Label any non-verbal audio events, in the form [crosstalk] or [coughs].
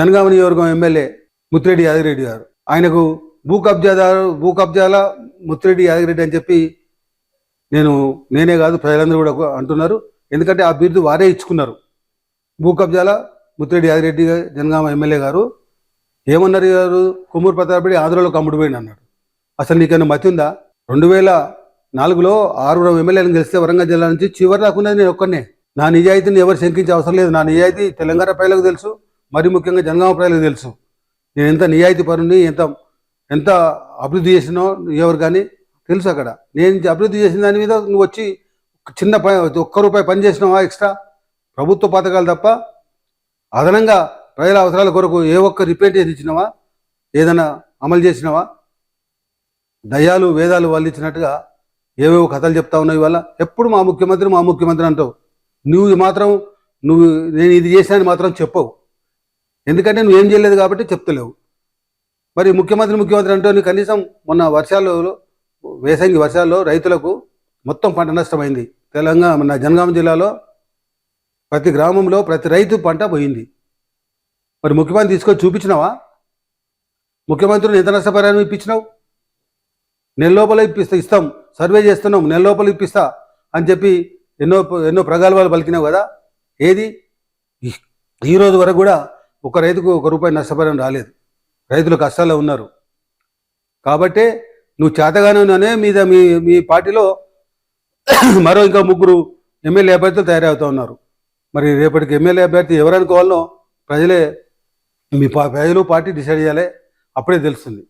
జనగామ నియోజకవర్గం ఎమ్మెల్యే ముత్తిరెడ్డి యాదగిరెడ్డి గారు. ఆయనకు భూ కబ్జాదారు భూ కబ్జాల ముత్తిరెడ్డి యాదగిరెడ్డి అని చెప్పి నేను నేనే కాదు ప్రజలందరూ కూడా అంటున్నారు. ఎందుకంటే ఆ బిరుదు వారే ఇచ్చుకున్నారు. భూ కబ్జాల ముత్తిరెడ్డి యాదగిరెడ్డి జనగామ ఎమ్మెల్యే గారు. ఏమన్నారు గారు కొమ్మూరు ప్రతాపడి ఆంధ్రలో కమ్ముడు పోయింది అన్నాడు. అసలు నీకైనా మతి ఉందా? రెండు వేల నాలుగులో ఆరుగురు ఎమ్మెల్యేలను గెలిస్తే వరంగల్ జిల్లా నుంచి చివరి దాకున్నది నేను ఒక్కనే నా నిజాయితీని ఎవరు శంకించే అవసరం లేదు. నా నిజాయితీ తెలంగాణ ప్రజలకు తెలుసు. మరి ముఖ్యంగా జనగామ ప్రజలకు తెలుసు. నేను ఎంత నియాయితీ పరుని ఎంత ఎంత అభివృద్ధి చేసినో ఎవరు కానీ తెలుసు అక్కడ. నేను అభివృద్ధి చేసిన దాని మీద నువ్వు వచ్చి చిన్న పని ఒక్క రూపాయి పని చేసినావా ఎక్స్ట్రా? ప్రభుత్వ పథకాలు తప్ప అదనంగా ప్రజల అవసరాల కొరకు ఏ ఒక్క రిపేర్ చేసి ఇచ్చినావా? ఏదైనా అమలు చేసినావా? దయాలు వేదాలు వల్లించినట్టుగా ఏవేవో కథలు చెప్తా ఉన్నావు ఇవాళ. ఎప్పుడు మా ముఖ్యమంత్రి మా ముఖ్యమంత్రి అంటావు. నువ్వు మాత్రం నువ్వు నేను ఇది చేశానని మాత్రం చెప్పవు. ఎందుకంటే నువ్వు ఏం చేయలేదు కాబట్టి చెప్తలేవు. మరి ముఖ్యమంత్రి ముఖ్యమంత్రి అంటే కనీసం మొన్న వర్షాలలో వేసంగి వర్షాల్లో రైతులకు మొత్తం పంట నష్టమైంది. తెలంగాణ మన జనగామ జిల్లాలో ప్రతి గ్రామంలో ప్రతి రైతు పంట పోయింది. మరి ముఖ్యమంత్రి తీసుకొని చూపించినావా? ముఖ్యమంత్రిని ఎంత నష్టపరిహారం ఇప్పించినావు? నెల లోపల ఇప్పిస్తా ఇస్తాం సర్వే చేస్తున్నాం నెల లోపల ఇప్పిస్తా అని చెప్పి ఎన్నో ఎన్నో ప్రగల్భాలు పలికినావు కదా? ఏది? ఈరోజు ఈ రోజు వరకు కూడా ఒక రైతుకు ఒక రూపాయి నష్టపరిహారం రాలేదు. రైతులు కష్టాల్లో ఉన్నారు. కాబట్టే నువ్వు చేతగానే మీద మీ మీ పార్టీలో [coughs] మరో ఇంకా ముగ్గురు ఎమ్మెల్యే అభ్యర్థులు తయారవుతూ ఉన్నారు. మరి రేపటికి ఎమ్మెల్యే అభ్యర్థి ఎవరనుకోవాలనో ప్రజలే మీ పా- ప్రజలు పార్టీ డిసైడ్ చేయాలి. అప్పుడే తెలుస్తుంది.